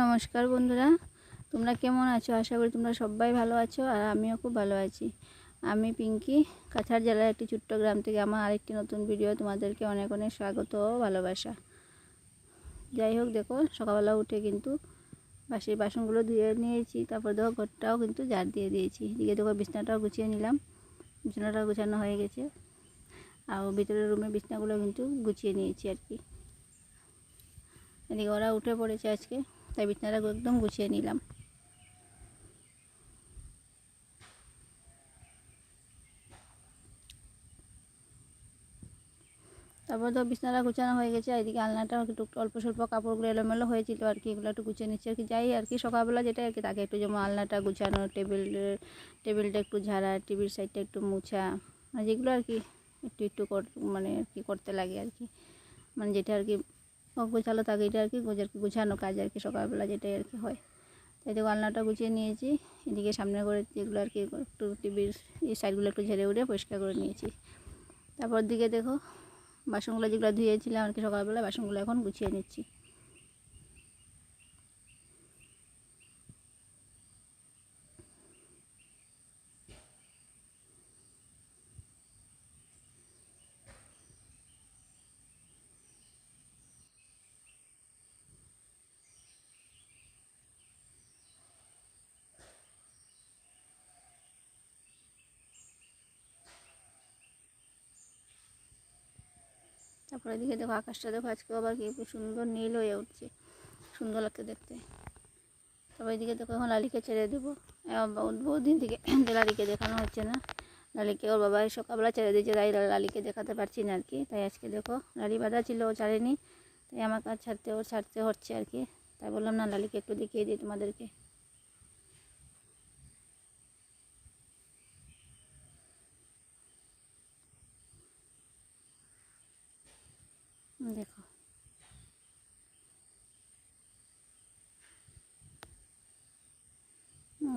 নমস্কার বন্ধুরা। তোমরা কেমন আছো? আশা করি তোমরা সবাই ভালো আছো আর আমিও খুব ভালো আছি। আমি পিঙ্কি, কাছাড় জেলার একটি ছোট্ট গ্রাম থেকে আমার আরেকটি নতুন ভিডিও তোমাদেরকে অনেক অনেক স্বাগত ও ভালোবাসা। যাই হোক, দেখো, সকালবেলা উঠে কিন্তু বাসের বাসনগুলো ধুয়ে নিয়েছি, তারপর দেখো, ঘরটাও কিন্তু জার দিয়ে দিয়েছি। এদিকে দেখো, বিছনাটাও গুছিয়ে নিলাম। বিছানাটাও গুছানো হয়ে গেছে। আর ভিতরের রুমের বিছনাগুলো কিন্তু গুছিয়ে নিয়েছি আর কি। এদিকে ওরা উঠে পড়েছে আজকে। তাই বিছনাটা একদম গুছিয়ে নিলাম। তারপর তো বিছনাটা গুছানো হয়ে গেছে এদিকে আলনাটা একটু অল্প স্বল্প কাপড়গুলো এলোমেলো হয়েছিল, আর কি এগুলো একটু গুছিয়ে নিচ্ছি, আর কি যাই আর কি সকালবেলা যেটা আর কি তাকে একটু যেমন আলনাটা গুছানো, টেবিল, টেবিলটা একটু ঝাড়া টিভির সাইডটা একটু মুছা মানে যেগুলো আর কি একটু একটু মানে আর কি করতে লাগে আর কি। মানে যেটা আর কি গোছালো থাকে এটা আর কি গোজার কি গোছানো কাজ আর কি সকালবেলা যেটাই আর কি হয়। তাই দেখো আলনাটা গুছিয়ে নিয়েছি, এদিকে সামনে করে যেগুলো আর কি একটু টিভির এই সাইডগুলো একটু ঝেড়ে উড়ে পরিষ্কার করে নিয়েছি। তারপর দিকে দেখো, বাসনগুলো যেগুলো ধুয়েছিলাম আর কি সকালবেলা, বাসনগুলো এখন গুছিয়ে নিচ্ছি। তারপরে এদিকে দেখো আকাশটা দেখো আজকে আবার কি সুন্দর নীল হয়ে উঠছে, সুন্দর লাগছে দেখতে। তারপর এদিকে দেখো এখন লালিকে ছেড়ে দেবো। বহু দিন থেকে লালিকে দেখানো হচ্ছে না, লালিকে ওর বাবা সকালবেলা ছেড়ে দিয়েছে, তাই লালিকে দেখাতে পারছি না আর কি। তাই আজকে দেখো লালি বাঁধা ছিল, ও ছাড়েনি, তাই আমার কাজ ছাড়তে ওর ছাড়তে হচ্ছে আর কি। তাই বললাম, না, লালিকে একটু দেখিয়ে দিই তোমাদেরকে। দেখো।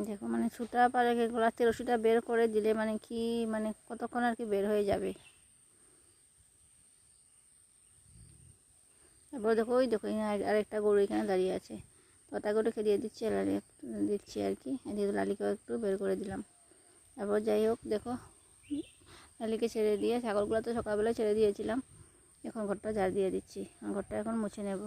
দেখো মানে সুতা পারে গলাতে রশিটা বের করে দিলে মানে কি মানে কতক্ষণ আর কি বের হয়ে যাবে? তারপর দেখো, ওই দেখো আরেকটা গরু এখানে দাঁড়িয়ে আছে। তটা গরুকে দিয়ে দিচ্ছি? লালি দিচ্ছি আর কি। এদিকে লালিকেও একটু বের করে দিলাম। তারপর যাই হোক, দেখো, লালিকে ছেড়ে দিয়ে, ছাগলগুলো তো সকালবেলা ছেড়ে দিয়েছিলাম। এখন ঘরটা ঝাড় দিয়ে দিচ্ছি। ঘরটা এখন মুছে নেব।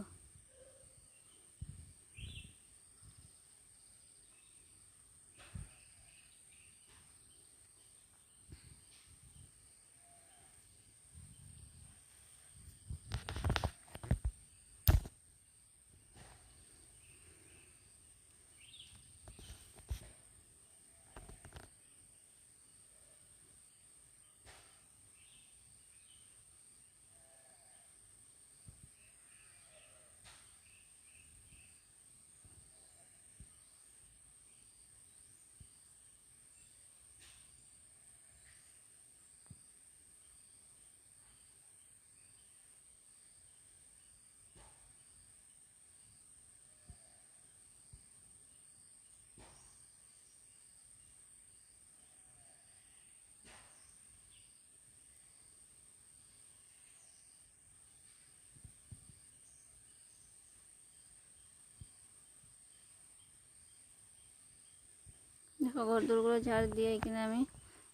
ঘর দোরগুলো ঝাড় দিয়ে এখানে আমি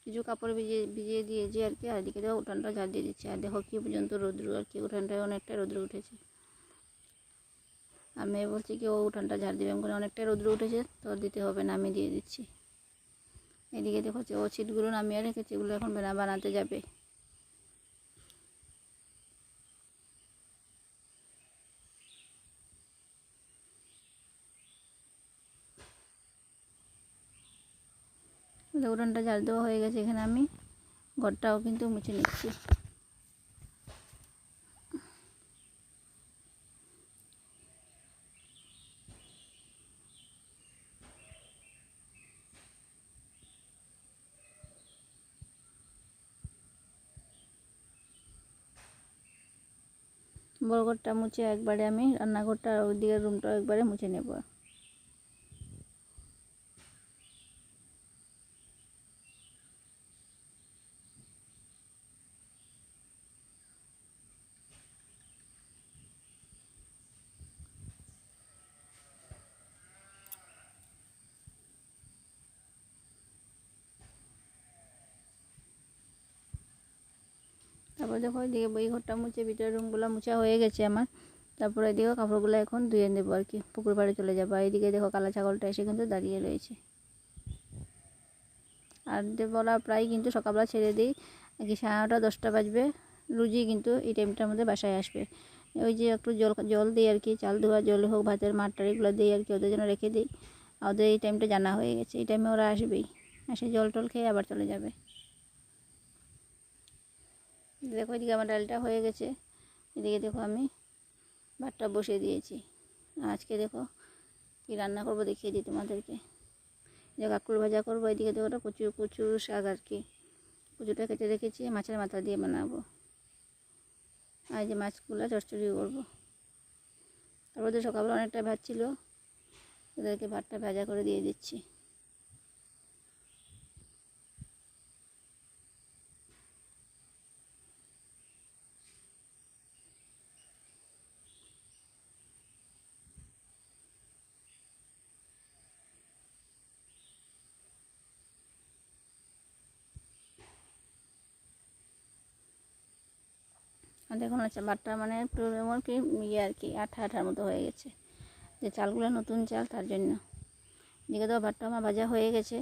কিছু কাপড় ভিজিয়ে ভিজিয়ে দিয়েছি আর কি। আর এদিকে দেখো উঠানটা ঝাড় দিয়ে দিচ্ছি। আর দেখো কী পর্যন্ত রোদ্রু আর কি উঠানটায় অনেকটা রোদ্রু উঠেছে। আমি বলছি কি, ও উঠানটা ঝাড় দিবে। করে অনেকটা রোদ্রু উঠেছে, তো দিতে হবে না, আমি দিয়ে দিচ্ছি। এদিকে দেখো ও ছিটগুলো নামিয়ে রেখেছে, এগুলো এখন বানাতে যাবে। উঠানটা জাল দেওয়া হয়ে গেছে এখানে আমি। ঘরটাও কিন্তু মুছে নিচ্ছি। বড় ঘরটা মুছে একবারে আমি রান্নাঘরটা ওইদিকের রুমটা একবারে মুছে নেব। তারপরে দেখো এদিকে বই ঘরটা মুছে, ভিতরের রুমগুলো মুছা হয়ে গেছে আমার। তারপরে এদিকে কাপড়গুলো এখন ধুয়ে নেব আর কি, পুকুর পাড়ে চলে যাব। এদিকে দেখো কালা ছাগলটা এসে কিন্তু দাঁড়িয়ে রয়েছে। আর দেবলা প্রায় কিন্তু সকালবেলা ছেড়ে দিই কি সাড়ে নটা, দশটা বাজবে। রুজি কিন্তু এই টাইমটার মধ্যে বাসায় আসবে। ওই যে একটু জল জল দিই আর কি, চাল ধোয়া, জল হোক, ভাতের মাঠটার এগুলো দিই আর কি, ওদের জন্য রেখে দিই। ওদের এই টাইমটা জানা হয়ে গেছে। এই টাইমে ওরা আসবেই। এসে জল টল খেয়ে আবার চলে যাবে। দেখো এদিকে আমার ডালটা হয়ে গেছে। এদিকে দেখো আমি ভাতটা বসিয়ে দিয়েছি। আজকে দেখো কী রান্না করব দেখিয়ে দিই তোমাদেরকে। যে কাকুর ভাজা করব, এদিকে দেখো ওটা কচু কচু শাক আর কি। কচুটা কেটে রেখেছি, মাছের মাথা দিয়ে বানাবো। আর যে মাছগুলো চচ্চড়ি করব। তারপর তো সকালবেলা অনেকটা ভাত ছিল ওদেরকে ভাতটা ভাজা করে দিয়ে দিচ্ছি। দেখুন হচ্ছে ভাতটা মানে একটু এমন কি ইয়ে আর কি, আঠা আঠার মতো হয়ে গেছে। যে চালগুলো নতুন চাল, তার জন্য। এদিকে তো ভাতটা আমার ভাজা হয়ে গেছে।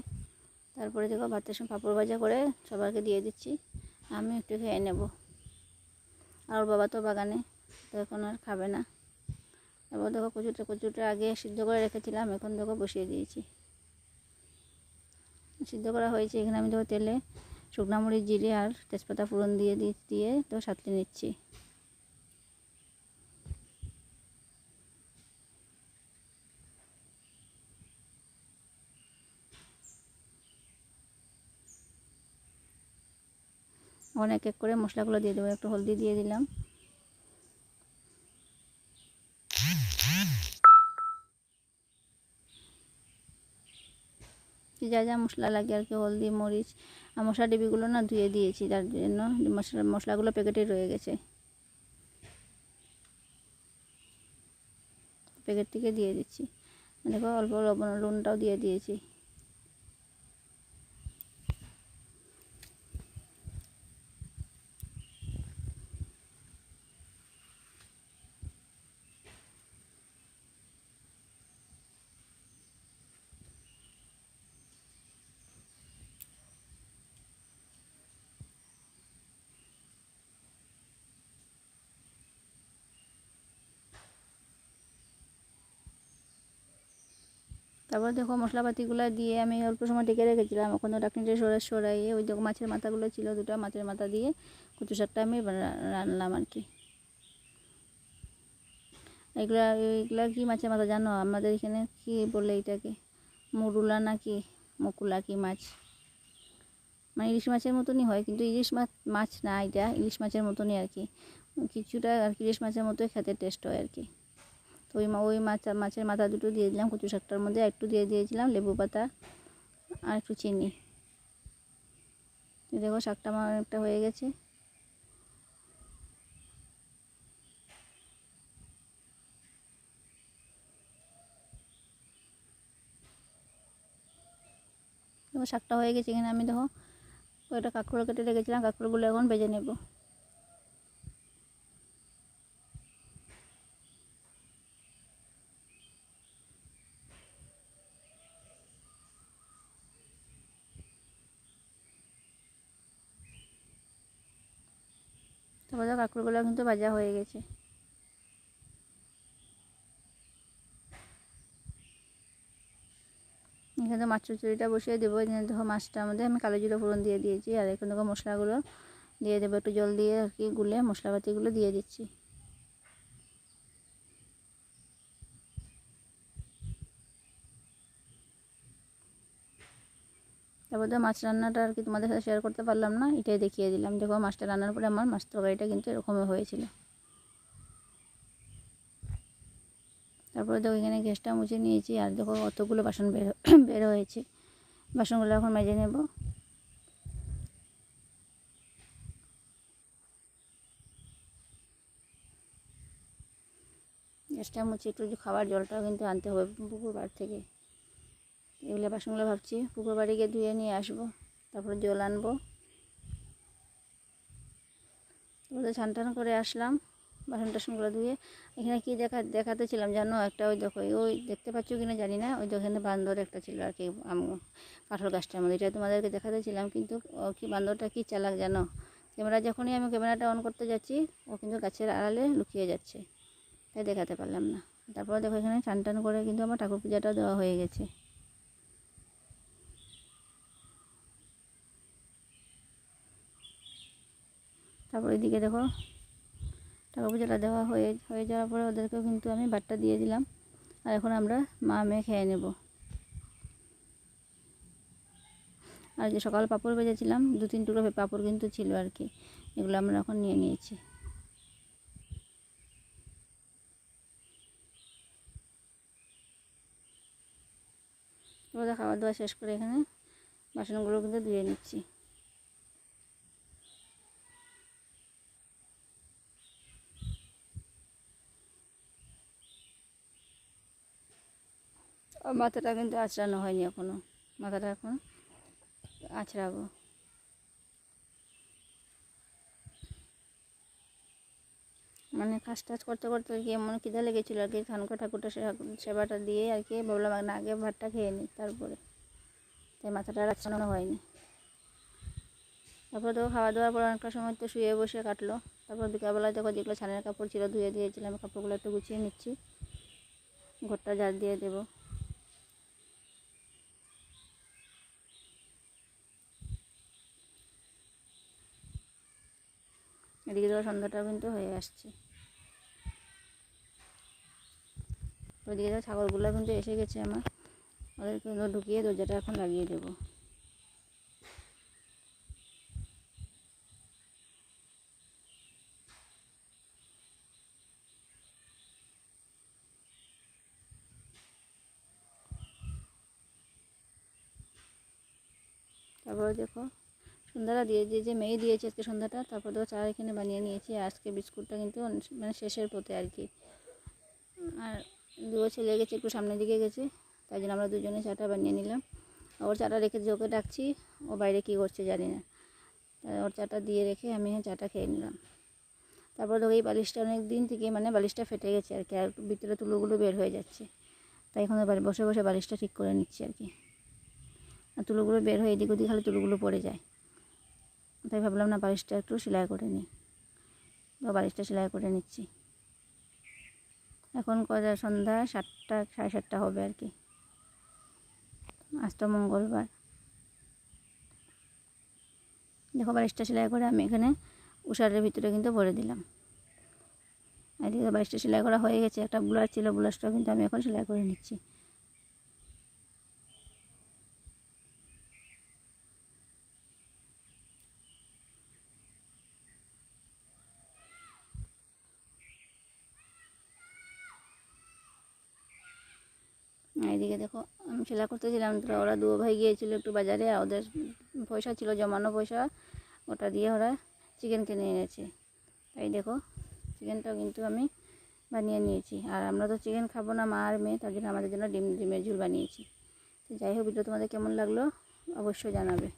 তারপরে দেখো ভাতের সঙ্গে পাঁপড় ভাজা করে সবাইকে দিয়ে দিচ্ছি। আমি একটু খেয়ে নেব। আর ওর বাবা তো বাগানে, তো এখন আর খাবে না। তারপর দেখো কচুটা কচুটা আগে সিদ্ধ করে রেখেছিলাম, এখন দেখো বসিয়ে দিয়েছি। সিদ্ধ করা হয়েছে, এখানে আমি দেখো তেলে শুকনো মরিচ জিরে আর তেজপাতা ফোড়ন দিয়ে দিয়ে তো সাতলে নিচ্ছি। এক এক করে মশলাগুলো দিয়ে দেবো, একটু হলদি দিয়ে দিলাম। যা যা মশলা লাগে আর কি, হলদি, মরিচ মশলা ডিবিগুলো না ধুয়ে দিয়েছি তার জন্য মশলা, মশলাগুলো প্যাকেটে রয়ে গেছে। প্যাকেট থেকে দিয়ে দিচ্ছি। দেখো অল্প লবণ লুনটাও দিয়ে দিয়েছি। তারপর দেখো মশলাপাতিগুলো দিয়ে আমি অল্প সময় ঢেকে রেখেছিলাম। ওখানে ডাকনিটা সরা সরাইয়ে ওই দেখো মাছের মাথাগুলো ছিল দুটো, মাছের মাথা দিয়ে কচু শাকটা আমি রা- রান্নালাম আর কি এগুলা এগুলা কি মাছের মাথা জানো? আমাদের এখানে কি বলে এটাকে? মুরুলা না কি মুকুলা কি মাছ? মানে ইলিশ মাছের মতনই হয়, কিন্তু ইলিশ মাছ মাছ না এটা, ইলিশ মাছের মতনই আর কি কিছুটা আর কি ইলিশ মাছের মতোই খেতে টেস্ট হয় আর কি তো ওই ওই মাছ, মাছের মাথা দুটো দিয়ে দিলাম, কচু শাকটার মধ্যে একটু দিয়ে দিয়েছিলাম, লেবু পাতা আর একটু চিনি। দেখো শাকটা আমার একটা হয়ে গেছে। দেখো শাকটা হয়ে গেছে এখানে আমি দেখো কয়েকটা কাঁকড়ো কেটে রেখেছিলাম কাঁকড়োগুলো এখন ভেজে নেব। তারপর কাঁকড়গুলো কিন্তু ভাজা হয়ে গেছে। এখানে মাছ চুচুরিটা বসিয়ে দেবো। এখানে দেখো মাছটার মধ্যে আমি কালো জিরো ফোড়ন দিয়ে দিয়েছি। আর এখন দেখো মশলাগুলো দিয়ে দেবো। একটু জল দিয়ে আর কি গুলে মশলাপাতিগুলো দিয়ে দিচ্ছি। তো মাছ রান্নাটা আর কি তোমাদের সাথে শেয়ার করতে পারলাম না, এটাই দেখিয়ে দিলাম। দেখো, মাছটা রান্নার পরে আমার মাছ তরকারিটা কিন্তু এরকমই হয়েছিল। তারপরে দেখো, এখানে গ্যাসটা মুছে নিয়েছি, আর দেখো, অতগুলো বাসন বের বের হয়েছে। বাসনগুলো এখন মেজে নেব। গ্যাসটা মুছে একটু খাবার জলটাও কিন্তু আনতে হবে পুকুর পাড় থেকে। এগুলো বাসনগুলো ভাবছি। পুকুর বাড়ি গিয়ে ধুয়ে নিয়ে আসব। তারপরে জল আনব। তারপরে ছান টান করে আসলাম, বাসন টাসনগুলো ধুয়ে। এখানে কি দেখা দেখাতে ছিলাম জানো? একটা ওই দেখো, ওই দেখতে পাচ্ছ কিনা জানি না। ওই দোকানে বান্দর একটা ছিল আর কি, আম, কাঁঠাল গাছটার মধ্যে। এটা তোমাদেরকে দেখাতে ছিলাম কিন্তু ও কি, বান্দরটা কি চালাক জানো? ক্যামেরা যখনই আমি ক্যামেরাটা অন করতে যাচ্ছি, ও কিন্তু গাছের আড়ালে লুকিয়ে যাচ্ছে। তাই দেখাতে পারলাম না। তারপরে দেখো এখানে চান টান করে কিন্তু আমার ঠাকুর পূজাটা দেওয়া হয়ে গেছে। তারপর এদিকে দেখো টাকা পয়সাটা দেওয়া হয়ে হয়ে যাওয়ার পরে ওদেরকেও কিন্তু আমি বাটটা দিয়ে দিলাম। আর এখন আমরা মা মেয়ে খেয়ে নেব। আর যে সকাল পাঁপড় ভেজেছিলাম, দু তিন টুকরো পাপড় কিন্তু ছিল আর কি। এগুলো আমরা এখন নিয়ে নিয়েছি। ওদের খাওয়া দাওয়া শেষ করে এখানে বাসনগুলো কিন্তু ধুয়ে নিচ্ছি। মাথাটা কিন্তু আঁচড়ানো হয়নি এখনও। মাথাটা এখন আঁচড়াবো। মানে কাজ টাজ করতে করতে আর কি এমন খিদে লেগেছিলো আর কি, খানকা ঠাকুরটা সেবাটা দিয়ে আর কি ভাবলাম না আগে ভাতটা খেয়ে নিই তারপরে। তাই মাথাটা আঁচড়ানো হয়নি। তারপর তো খাওয়া দাওয়ার পর অনেকটা সময় তো শুয়ে বসে কাটলো। তারপর বিকালবেলায় দেখো যেগুলো ছানের কাপড় ছিল ধুয়ে দিয়েছিলাম, কাপড়গুলো একটু গুছিয়ে নিচ্ছি। ঘরটা ঝাড় দিয়ে দেবো। এদিকে ধরো সন্ধ্যাটাও কিন্তু হয়ে আসছে। ওইদিকে ধরো ছাগলগুলো কিন্তু এসে গেছে আমার। ওদেরকে কিন্তু ঢুকিয়ে দরজাটা এখন লাগিয়ে দেবো। তারপরে দেখো সন্ধ্যাটা দিয়ে দিয়ে যে মেয়ে দিয়েছে আজকে সন্ধ্যাটা, তারপর তো চা এখানে বানিয়ে নিয়েছি আজকে বিস্কুটটা কিন্তু মানে শেষের পথে আর কি। আর দুটো ছেলে গেছে, একটু সামনের দিকে গেছে, তাই জন্য আমরা দুজনে চাটা বানিয়ে নিলাম। ওর চাটা রেখে ওকে ডাকছি, ও বাইরে কী করছে জানি না। ওর চাটা দিয়ে রেখে আমি চাটা খেয়ে নিলাম। তারপর দেখো এই বালিশটা অনেক দিন থেকে মানে বালিশটা ফেটে গেছে আর কি, আর ভিতরে তুলোগুলো বের হয়ে যাচ্ছে। তাই এখন বসে বসে বালিশটা ঠিক করে নিচ্ছি আর কি। আর তুলোগুলো বের হয়ে এদিক ওদিক খালি তুলোগুলো পড়ে যায়। তাই ভাবলাম না বালিশটা একটু সেলাই করে নিই। তো বালিশটা সেলাই করে নিচ্ছি। এখন কটা সন্ধ্যা সাতটা, সাড়ে সাতটা হবে আর কি। আজ তো মঙ্গলবার। দেখো বালিশটা সেলাই করে আমি এখানে উষারের ভিতরে কিন্তু ভরে দিলাম। এদিকে বালিশটা সেলাই করা হয়ে গেছে। একটা ব্লাউজ ছিল ব্লাউজটাও কিন্তু আমি এখন সেলাই করে নিচ্ছি আর এদিকে দেখো, আমি সেলাই করতেছিলাম তো ওরা দু ভাই গিয়েছিল একটু বাজারে ওদের পয়সা ছিল, জমানো পয়সা, ওটা দিয়ে ওরা চিকেন কিনে এনেছে। তাই দেখো চিকেনটাও কিন্তু আমি বানিয়ে নিয়েছি। আর আমরা তো চিকেন খাব না, মা আর মেয়ে, তার জন্য আমাদের জন্য ডিম, ডিমের ঝুল বানিয়েছি। তো যাই হোক ভিডিও তোমাদের কেমন লাগল, অবশ্যই জানাবে।